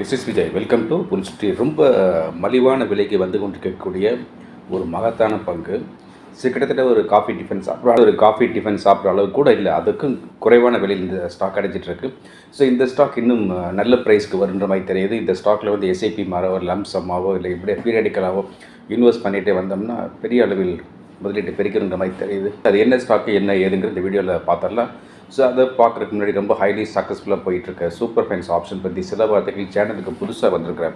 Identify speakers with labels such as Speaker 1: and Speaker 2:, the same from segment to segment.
Speaker 1: This is Vijay welcome to bull ரொம்ப மலிவான விலைக்கு வந்து கொண்டு இருக்கக்கூடிய ஒரு மகத்தான பங்கு. ஸோ கிட்டத்தட்ட ஒரு காஃபி டிஃபன் சாப்பிட்ற ஒரு காஃபி டிஃபன் சாப்பிட்ற அளவு கூட இல்லை. அதுக்கும் குறைவான விலையில் இந்த ஸ்டாக் அடைஞ்சிட்டு இருக்கு ஸோ இந்த ஸ்டாக் இன்னும் நல்ல ப்ரைஸ்க்கு வருன்ற மாதிரி தெரியுது. இந்த ஸ்டாக்கில் வந்து எஸ்ஐபி மாறவோ லம்சம்மாவோ இல்லை இப்படி பீரியடிக்கலாவோ இன்வெஸ்ட் பண்ணிகிட்டே வந்தோம்னா பெரிய அளவில் முதலீட்டு பெருக்கிற மாதிரி தெரியுது. அது என்ன ஸ்டாக்கு என்ன ஏதுங்கிற இந்த வீடியோவில் பார்த்துடலாம். ஸோ அதை பார்க்குறதுக்கு முன்னாடி ரொம்ப ஹைலி சக்ஸஸ்ஃபுல்லாக போயிட்டுருக்க. சூப்பர் ஃபைன்ஸ் ஆப்ஷன் பற்றி சில வார்த்தைகள் சேனலுக்கு புதுசாக வந்திருக்கிற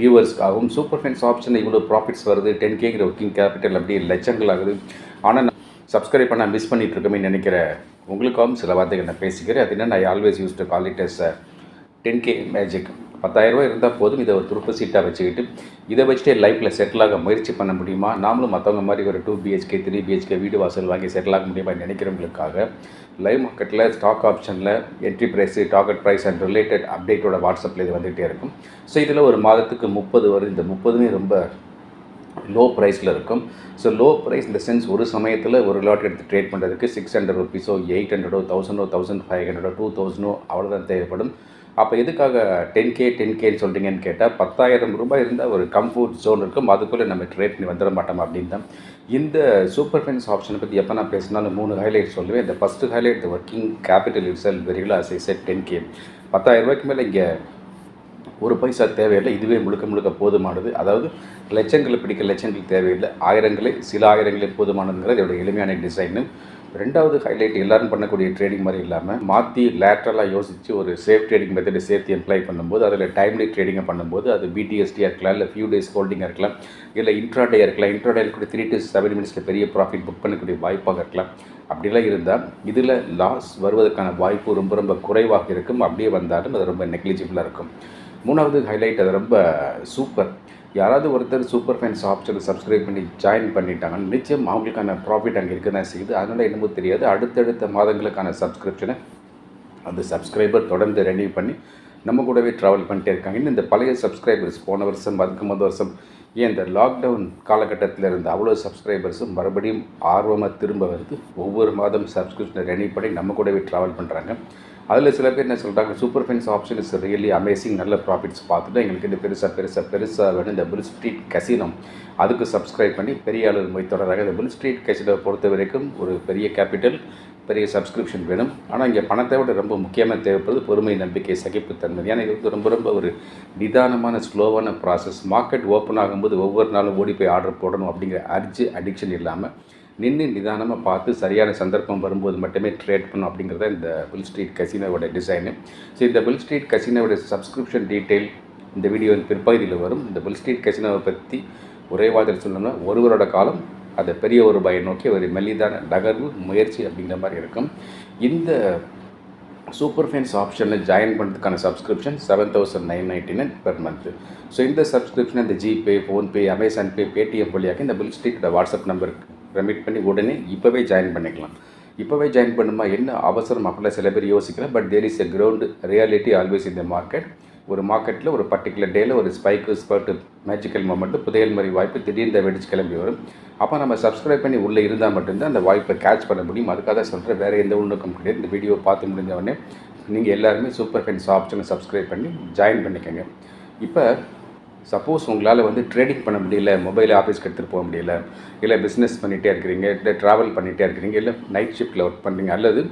Speaker 1: வியூவர்ஸ்க்காகவும் சூப்பர் ஃபைன்ஸ் ஆப்ஷன் இவ்வளோ ப்ராஃபிட்ஸ் வருது. டென் கேங்கிற ஒர்க்கிங் கேபிட்டல் அப்படியே லட்சங்கள் ஆகுது. ஆனால் சப்ஸ்கிரைப் பண்ண மிஸ் பண்ணிட்டு நினைக்கிற உங்களுக்காகவும் சில வார்த்தைகள் நான் பேசிக்கிறேன். அது என்ன I always use to call it as ten K magic பத்தாயிரரூபா இருந்தால் போதும். இதை ஒரு துருப்பு சீட்டாக வச்சுக்கிட்டு இதை வச்சுட்டே லைஃப்பில் செட்டில் ஆக முயற்சி பண்ண முடியுமா? நாமளும் மற்றவங்க மாதிரி ஒரு டூ பிஹெச்கே த்ரீ பிஹெச்கே வீடு வாசல் வாங்கி செட்டில் ஆக முடியுமா நினைக்கிறவங்களுக்காக லைவ் மார்க்கெட்டில் ஸ்டாக் ஆப்ஷனில் entry price target price and related அப்டேட்டோட வாட்ஸ்அப்பில் இது வந்துகிட்டே இருக்கும். ஸோ இதில் ஒரு மாதத்துக்கு முப்பது வரும். இந்த முப்பதுமே ரொம்ப லோ ப்ரைஸில் இருக்கும் ஸோ லோ ப்ரைஸ் இந்த சென்ஸ் ஒரு சமயத்தில் ஒரு லாட் எடுத்து ட்ரேட் பண்ணுறதுக்கு சிக்ஸ் ஹண்ட்ரட் ருபீஸோ எயிட் ஹண்ட்ரடோ தௌசண்டோ தௌசண்ட் ஃபைவ் ஹண்ட்ரடோ டூ தௌசண்டோ அவ்வளோதான் தேவைப்படும். அப்போ எதுக்காக டென் கே டென் கேன்னு சொல்கிறீங்கன்னு கேட்டால் பத்தாயிரம் ரூபாய் இருந்தால் ஒரு கம்ஃபர்ட் ஜோன் இருக்கும். அதுக்குள்ளே நம்ம ட்ரேட் பண்ணி வந்துட மாட்டோம் அப்படின்னு தான். இந்த சூப்பர் ஃபைனான்ஸ் ஆப்ஷனை பற்றி எப்போ நான் பேசினாலும் மூணு ஹைலைட் சொல்லுவேன். இந்த first highlight working capital it sell வெரிகுலா as I set ten K பத்தாயிரம் ரூபாய்க்கு மேலே இங்கே ஒரு பைசா தேவையில்லை. இதுவே முழுக்க முழுக்க போதுமானது. அதாவது லட்சங்களை பிடிக்க லட்சங்கள் தேவையில்லை. ஆயிரங்களே சில ஆயிரங்களே போதுமானதுங்கிறது இதோட எளிமையான டிசைனு ரெண்டாவது ஹைலைட் எல்லாரும் பண்ணக்கூடிய ட்ரேடிங் மாதிரி இல்லாமல் மாற்றி லேட்ரலாக யோசித்து ஒரு சேஃப் ட்ரேடிங் மெத்தடை சேர்த்து எம்ப்ளை பண்ணும்போது அதில் டைம்லி ட்ரேடிங்கை பண்ணும்போது அது பிடிஎஸ்டியாக இருக்கலாம் இல்லை ஃபியூ டேஸ் ஹோல்டிங்காக இருக்கலாம் இல்லை இன்ட்ராடே இருக்கலாம். இன்ட்ராடே இருக்கக்கூடிய த்ரீ டு செவன் மினிட்ஸில் பெரிய ப்ராஃபிட் புக் பண்ணக்கூடிய வாய்ப்பாக இருக்கலாம். அப்படிலாம் இருந்தால் இதில் லாஸ் வருவதற்கான வாய்ப்பு ரொம்ப ரொம்ப குறைவாக இருக்கும். அப்படியே வந்தாலும் அது ரொம்ப நெக்லிஜிபிளாக இருக்கும். மூணாவது ஹைலைட் அது ரொம்ப சூப்பர் யாராவது ஒருத்தர் சூப்பர் ஃபேன்ஸ் ஆப்ஷனை சப்ஸ்கிரைப் பண்ணி ஜாயின் பண்ணிட்டாங்கன்னு நிச்சயம் அவங்களுக்கான ப்ராஃபிட் அங்கே இருக்க தான் செய்யுது அதனால் என்னமோ தெரியாது. அடுத்தடுத்த மாதங்களுக்கான சப்ஸ்கிரிப்ஷனை அந்த சப்ஸ்கிரைபர் தொடர்ந்து ரெனியூ பண்ணி நம்ம கூடவே ட்ராவல் பண்ணிட்டே இருக்காங்க. இன்னும் இந்த பழைய சப்ஸ்கிரைபர்ஸ் போன வருஷம் அதுக்கு முத வருஷம் ஏன் இந்த லாக்டவுன் காலகட்டத்தில் இருந்த அவ்வளோ சப்ஸ்கிரைபர்ஸும் மறுபடியும் ஆர்வமாக திரும்ப வருது. ஒவ்வொரு மாதம் சப்ஸ்கிரிப்ஷனை ரெனியூ பண்ணி நம்ம கூடவே ட்ராவல் பண்ணுறாங்க அதில் சில பேர் என்ன சொல்கிறாங்க super fans option is really amazing நல்ல ப்ராஃபிட்ஸ் பார்த்துட்டு எங்களுக்கு இந்த பெருசாக பெருசாக பெருசாக வேணும். இந்த புல் ஸ்ட்ரீட் கசினம் அதுக்கு சப்ஸ்கிரைப் பண்ணி பெரிய அளவு போய் தொடராக. இந்த புல் ஸ்ட்ரீட் கசினோ பொறுத்த வரைக்கும் ஒரு பெரிய கேபிட்டல் பெரிய சப்ஸ்கிரிப்ஷன் வேணும். ஆனால் இங்கே பணத்தை விட ரொம்ப முக்கியமாக தேவைப்படுது பொறுமை நம்பிக்கை சகிப்புத்தன்மை ஏன்னா இது வந்து ரொம்ப ரொம்ப ஒரு நிதானமான ஸ்லோவான ப்ராசஸ் மார்க்கெட் ஓப்பன் ஆகும்போது ஒவ்வொரு நாளும் ஓடி போய் ஆர்டர் போடணும் அப்படிங்கிற அர்ஜி அடிக்ஷன் இல்லாமல் நின்று நிதானமாக பார்த்து சரியான சந்தர்ப்பம் வரும்போது மட்டுமே ட்ரேட் பண்ணும் அப்படிங்கிறத இந்த புல் ஸ்ட்ரீட் கசினோட டிசைனு ஸோ இந்த பில் ஸ்ட்ரீட் கசினோட சப்ஸ்கிரிப்ஷன் டீட்டெயில் இந்த வீடியோ பிற்பகுதியில் வரும். இந்த பில் ஸ்ட்ரீட் கசினோவை பற்றி ஒரே வார்த்தையில் சொல்லணும்னா ஒருவரோட காலம் அதை பெரிய ஒரு பய நோக்கி ஒரு மெல்லிதான நகர்வு முயற்சி அப்படிங்கிற மாதிரி இருக்கும். இந்த சூப்பர் ஃபேன்ஸ் ஆப்ஷனில் ஜாயின் பண்ணுறதுக்கான subscription seven thousand nine ninety nine per month so இந்த சப்ஸ்கிரிப்ஷன் இந்த GPay PhonePe Amazon pay Paytm வழியாக இந்த பில் ஸ்ட்ரீட்டோட வாட்ஸ்அப் நம்பருக்கு ரெமிட் பண்ணி உடனே இப்போவே ஜாயின் பண்ணிக்கலாம். இப்போவே ஜாயின் பண்ணுமா என்ன அவசரம் அப்படிலாம் சில பேர் யோசிக்கிறேன் but there is a ground reality always இந்த மார்க்கெட் ஒரு மார்க்கெட்டில் ஒரு பர்டிகுலர் டேயில் ஒரு ஸ்பைக்கு ஸ்பர்ட்டு மேஜிக்கல் மூமெண்ட்டு புதையல் மாதிரி வாய்ப்பு திடீர்னு வெடிச்சு கிளம்பி வரும். அப்போ நம்ம சப்ஸ்கிரைப் பண்ணி உள்ளே இருந்தால் மட்டும்தான் அந்த வாய்ப்பை கேட்ச் பண்ண முடியும். அதுக்காக தான் சொல்கிறேன் வேறு எந்த உள்நோக்கம் கிடையாது. இந்த வீடியோ பார்த்து முடிஞ்ச உடனே நீங்கள் எல்லாருமே சூப்பர் ஃபைன்ஸ் ஆப்ஷனை சப்ஸ்கிரைப் பண்ணி ஜாயின் பண்ணிக்கோங்க. இப்போ சப்போஸ் உங்களால் வந்து ட்ரேடிங் பண்ண முடியல மொபைல் ஆஃபீஸ்க்கு எடுத்துகிட்டு போக முடியல இல்லை பிஸ்னஸ் பண்ணிகிட்டே இருக்கிறீங்க இல்லை ட்ராவல் பண்ணிகிட்டே இருக்கிறீங்க இல்லை நைட் ஷிஃப்ட்டில் ஒர்க் பண்ணுறீங்க அல்லது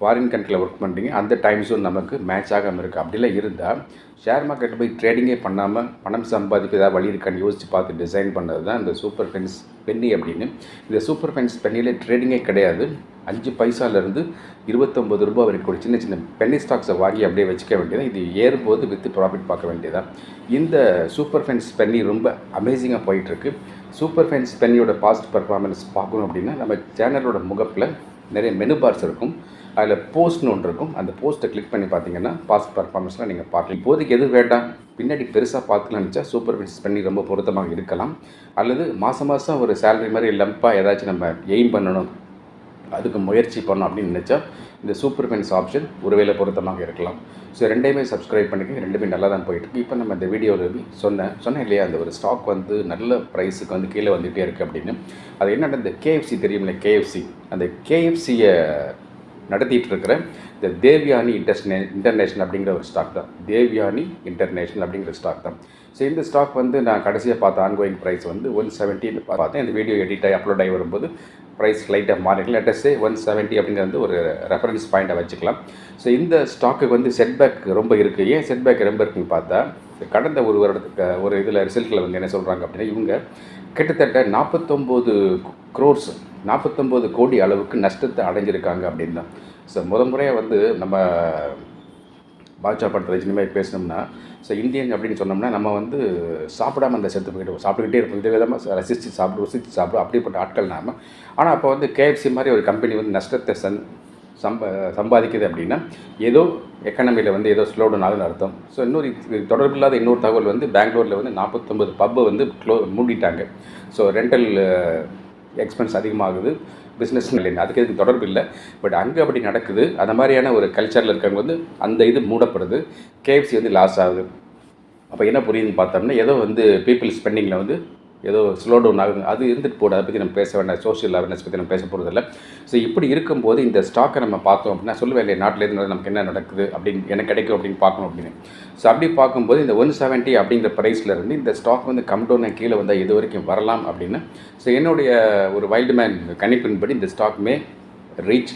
Speaker 1: ஃபாரின் கண்ட்ரியில் ஒர்க் பண்ணுறீங்க அந்த டைம் ஜோன் நமக்கு மேட்ச் ஆகாமல் இருக்குது அப்படிலாம் இருந்தால் ஷேர் மார்க்கெட் போய் ட்ரேடிங்கே பண்ணாமல் பணம் சம்பாதிக்க ஏதாவது வழி இருக்கான்னு யோசித்து பார்த்து டிசைன் பண்ணது தான் இந்த சூப்பர் ஃபென்ஸ் பென்னி அப்படின்னு. இந்த சூப்பர் ஃபென்ஸ் பென்னியில் ட்ரேடிங்கே கிடையாது. அஞ்சு பைசாலேருந்து இருபத்தொம்பது ரூபா வரைக்கும் ஒரு சின்ன சின்ன பென்னி ஸ்டாக்ஸை வாங்கி அப்படியே வச்சுக்க வேண்டியதான் இது ஏறும்போது வித்து ப்ராஃபிட் பார்க்க வேண்டியதான் இந்த சூப்பர் ஃபென்ஸ் பென்னி ரொம்ப அமேசிங்காக போயிட்டுருக்கு. சூப்பர் ஃபென்ஸ் பென்னியோட பாஸ்ட் பர்ஃபார்மன்ஸ் பார்க்கணும் அப்படின்னா நம்ம சேனலோட முகப்பில் நிறைய மெனு பார்ஸ் இருக்கும். அதில் போஸ்ட்னு ஒன்று இருக்கும். அந்த போஸ்ட்டை கிளிக் பண்ணி பார்த்தீங்கன்னா பாஸ்ட் பர்ஃபார்மன்ஸ்லாம் நீங்கள் பார்க்கலாம். இப்போதைக்கு எது வேண்டாம் பின்னாடி பெருசாக பார்த்துக்கலாம்னு நினச்சா சூப்பர் ஃபிட்ஸ் பண்ணி ரொம்ப பொருத்தமாக இருக்கலாம். அல்லது மாதம் மாதம் ஒரு சேலரி மாதிரி லம்பாக ஏதாச்சும் நம்ம எய்ம் பண்ணணும் அதுக்கு முயற்சி பண்ணணும் அப்படின்னு நினச்சா இந்த சூப்பர் ஃபென்ஸ் ஆப்ஷன் ஒருவேளை பொருத்தமாக இருக்கலாம். ஸோ ரெண்டையுமே சப்ஸ்கிரைப் பண்ணிக்க ரெண்டுமே நல்லா தான் போயிட்டுருக்கு இப்போ நம்ம இந்த வீடியோவில் சொன்னேன். சொன்னேன் இல்லையா அந்த ஒரு ஸ்டாக் வந்து நல்ல ப்ரைஸுக்கு வந்து கீழே வந்துகிட்டே இருக்குது அப்படின்னு. அது என்னென்ன இந்த கேஎஃப்சி தெரியுமில்ல கேஎஃப்சி அந்த கேஎஃப்சியை நடத்திட்டு இருக்கிற இந்த தேவ்யானி இன்டர்ஸ்னே இன்டர்நேஷனல் அப்படிங்கிற ஒரு ஸ்டாக் தான். தேவ்யானி இன்டர்நேஷனல் அப்படிங்கிற ஸ்டாக் தான். ஸோ இந்த ஸ்டாக் வந்து நான் கடைசியாக பார்த்த ஆன்கோயிங் ப்ரைஸ் வந்து ஒன் செவன்ட்டின்னு பார்த்தேன். இந்த வீடியோ எடிட் ஆகி அப்லோட் ஆகி வரும்போது ப்ரைஸ் லைட்டாக மாறிக்கலாம் லெட்டஸ்டே ஒன் செவன்ட்டி அப்படிங்கிற வந்து ஒரு ரெஃபரன்ஸ் பாயிண்ட்டை வச்சுக்கலாம். ஸோ இந்த ஸ்டாக்குக்கு வந்து செட்பேக் ரொம்ப இருக்குது ஏன் செட்பேக் ரொம்ப இருக்குன்னு பார்த்தா கடந்த ஒரு வருடத்துக்கு ஒரு இதில் ரிசல்ட்டில் வந்து என்ன சொல்கிறாங்க அப்படின்னா இவங்க கிட்டத்தட்ட நாற்பத்தொம்போது க்ரோர்ஸ் நாற்பத்தொம்போது கோடி அளவுக்கு நஷ்டத்தை அடைஞ்சிருக்காங்க அப்படின்னு தான். ஸோ முத முறையாக வந்து நம்ம பாட்சா படத்தில் ரஜினிமாய் பேசினோம்னா ஸோ இந்தியன் அப்படின்னு சொன்னோம்னா நம்ம வந்து சாப்பிடாம அந்த செத்து போய்ட்டு சாப்பிட்டுக்கிட்டே இருப்போம். இதே விதமாக ரசித்து சாப்பிடு ருசித்து சாப்பிடும் அப்படிப்பட்ட ஆட்கள் நாம. ஆனால் அப்போ வந்து கேஎஃப்சி மாதிரி ஒரு கம்பெனி வந்து நஷ்டத்தை சந் சம்ப சம்பாதிக்குது அப்படின்னா ஏதோ எக்கனமியில் வந்து ஏதோ ஸ்லோ டவுன் ஆகுதுன்னு அர்த்தம். ஸோ இன்னொரு தொடர்பில்லாத இன்னொரு தகவல் வந்து பெங்களூரில் வந்து நாற்பத்தொம்பது பப்பை வந்து க்ளோ மூடிட்டாங்க. ஸோ ரெண்டல் எக்ஸ்பென்ஸ் அதிகமாகுது. பிஸ்னஸ் இல்லை அதுக்கு எதுக்கு தொடர்பு இல்லை. பட் அங்கே அப்படி நடக்குது. அந்த மாதிரியான ஒரு கல்ச்சரில் இருக்கவங்க வந்து அந்த இது மூடப்படுது. கேஎஃப்சி வந்து லாஸ் ஆகுது. அப்போ என்ன புரியுதுன்னு பார்த்தோம்னா ஏதோ வந்து பீப்புள் ஸ்பெண்டிங்கில் வந்து ஏதோ ஸ்லோ டவுன் ஆகுது. அது இருந்துட்டு போடு அதை பற்றி நம்ம பேச வேண்டாம். சோஷியல் அவேர்னஸ் பற்றி நம்ம பேச போகிறதில்ல ஸோ இப்படி இருக்கும்போது இந்த ஸ்டாக்கை நம்ம பார்த்தோம் அப்படின்னா சொல்லுவேன் இல்லையா நாட்டிலேருந்து நமக்கு என்ன நடக்குது அப்படின்னு என்ன கிடைக்கும் அப்படின்னு பார்க்கணும் அப்படின்னு. ஸோ அப்படி பார்க்கும்போது இந்த ஒன் செவன்ட்டி அப்படிங்கிற ப்ரைஸில் இருந்து இந்த ஸ்டாக் வந்து கம் டவுன் கீழே வந்தால் இது வரைக்கும் வரலாம் அப்படின்னு. ஸோ என்னுடைய ஒரு வைல்டு மேன் கணிப்பின்படி இந்த stock may reach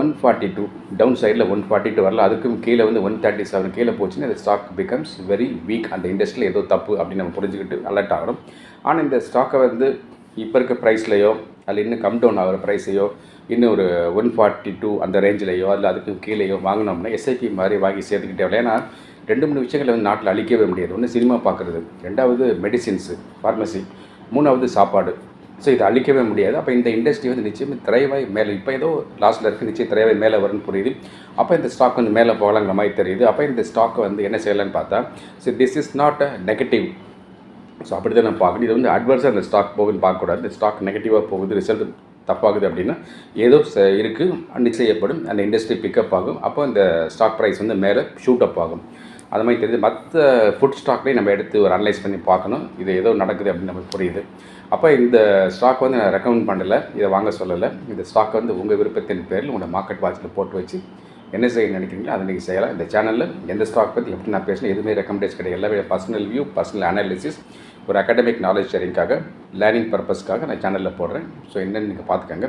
Speaker 1: one forty two down சைடில் ஒன் ஃபார்ட்டி டூ வரல அதுக்கும் கீழே வந்து ஒன் தேர்ட்டி செவன் கீழே போச்சுன்னா இந்த ஸ்டாக் பிகம்ஸ் வெரி வீக் அந்த இண்டஸ்ட்ரியில் ஏதோ தப்பு அப்படின்னு நம்ம புரிஞ்சுக்கிட்டு அலர்ட் ஆகணும். ஆனால் இந்த ஸ்டாக்கை வந்து இப்போ இருக்க ப்ரைஸ்லையோ அதில் இன்னும் கம் டவுன் ஆகிற ப்ரைஸையோ இன்னும் ஒரு ஒன் ஃபார்ட்டி டூ அந்த ரேஞ்சிலையோ அதில் அதுக்கு கீழேயோ வாங்கினோம்னா எஸ்ஐபி மாதிரி வாங்கி சேர்த்துக்கிட்டே ஏன்னா ரெண்டு மூணு விஷயங்களை வந்து நாட்டில் அழிக்கவே முடியாது. ஒன்று சினிமா பார்க்குறது ரெண்டாவது மெடிசின்ஸு ஃபார்மசி மூணாவது சாப்பாடு. ஸோ இதை அழிக்கவே முடியாது. அப்போ இந்த இண்டஸ்ட்ரி வந்து நிச்சயம் திரைவாய் மேலே இப்போ ஏதோ லாஸ்ட்டில் இருக்குது நிச்சயம் திரைவாய் மேலே வரும்னு புரியுது. அப்போ இந்த ஸ்டாக் வந்து மேலே போகலாங்கிற மாதிரி தெரியுது. அப்போ இந்த ஸ்டாக்கை வந்து என்ன செய்யலான்னு பார்த்தா so this is not a negative so அப்படி தான் நான் பார்க்கணும். இது வந்து அட்வர்ஸாக அந்த ஸ்டாக் போகுதுன்னு பார்க்கக்கூடாது. இந்த ஸ்டாக் நெகட்டிவாக போகுது ரிசல்ட் தப்பாகுது அப்படின்னா ஏதோ ச- இருக்குது நிச்சயப்படும் அந்த இண்டஸ்ட்ரி பிக்கப் ஆகும். அப்போ இந்த ஸ்டாக் ப்ரைஸ் வந்து மேலே ஷூட் அப் ஆகும். அது மாதிரி தெரியுது மற்ற ஃபுட் ஸ்டாக்லேயும் நம்ம எடுத்து ஒரு அனலைஸ் பண்ணி பார்க்கணும். இது ஏதோ நடக்குது அப்படின்னு நமக்கு புரியுது. அப்போ இந்த ஸ்டாக் வந்து நான் ரெக்கமெண்ட் பண்ணலை. இதை வாங்க சொல்லலை. இந்த ஸ்டாக் வந்து உங்கள் விருப்பத்தின் பேரில் உங்களோட மார்க்கெட் வாட்சில் போட்டு வச்சு என்ன செய்ய நினைக்கிறீங்களோ அதை நீங்கள் செய்யலாம். இந்த சேனலில் எந்த ஸ்டாக் பற்றி எப்படி நான் பேசினேன் எதுவுமே ரெக்கமெண்டேஷன் கிடையாது. எல்லாமே பர்சனல் வியூ பர்சனல் அனாலிசிஸ் ஒரு அகாடமிக் நாலேஜ் ஷேரிங்காக லேர்னிங் பர்பஸ்க்காக நான் சேனலில் போடுறேன். ஸோ என்னென்னு நீங்கள் பார்த்துக்கோங்க.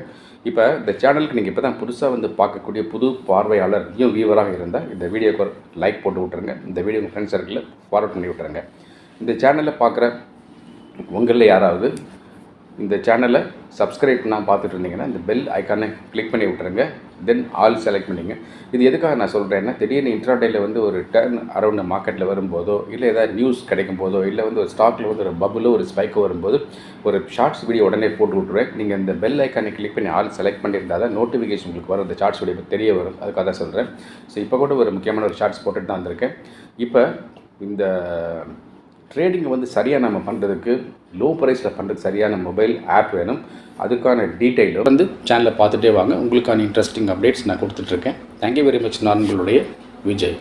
Speaker 1: இப்போ இந்த சேனலுக்கு நீங்கள் இப்போ தான் புதுசாக வந்து பார்க்கக்கூடிய புது பார்வையாளர் நியூ வியூவராக இருந்தால் இந்த வீடியோக்கு ஒரு லைக் போட்டு விட்ருங்க இந்த வீடியோ உங்கள் ஃப்ரெண்ட்ஸ் சர்க்கிளில் ஃபார்வர்ட் பண்ணி விட்ருங்க இந்த சேனலில் பார்க்குற உங்களில் யாராவது இந்த சேனலை சப்ஸ்கிரைப் நான் பார்த்துட்டு இருந்தீங்கன்னா இந்த பெல் ஐக்கானை கிளிக் பண்ணி விட்ருங்க தென் ஆல் செலக்ட் பண்ணிங்க. இது எதுக்காக நான் சொல்கிறேன்னா திடீர்னு இன்ட்ராடேயில் வந்து ஒரு டர்ன் அரௌண்ட் மார்க்கெட்டில் வரும்போதோ இல்லை ஏதாவது நியூஸ் கிடைக்கும் போதோ இல்லை வந்து ஒரு ஸ்டாக்கில் வந்து ஒரு பபுளோ ஒரு ஸ்பைக்கோ வரும்போது ஒரு ஷார்ட்ஸ் வீடியோ உடனே போட்டு விட்ருவேன் நீங்கள் இந்த பெல் ஐக்கானை கிளிக் பண்ணி ஆல் செலக்ட் பண்ணியிருந்தால் தான் நோட்டிஃபிகேஷன் உங்களுக்கு வரும். அந்த ஷார்ட்ஸ் வீடியோ தெரிய வரும். அதுக்காக தான் சொல்கிறேன் ஸோ இப்போ கூட ஒரு முக்கியமான ஒரு ஷார்ட்ஸ் போட்டுட்டு தான் வந்திருக்கேன். இப்போ இந்த ட்ரேடிங்கை வந்து சரியாக நம்ம பண்ணுறதுக்கு லோ ப்ரைஸில் பண்ணுறதுக்கு சரியான மொபைல் ஆப் வேணும். அதுக்கான டீட்டெயில் வந்து சேனலை பார்த்துட்டே வாங்க. உங்களுக்கான இன்ட்ரெஸ்டிங் அப்டேட்ஸ் நான் கொடுத்துட்ருக்கேன் தேங்க்யூ வெரி மச் நான் உங்களுடைய விஜய்.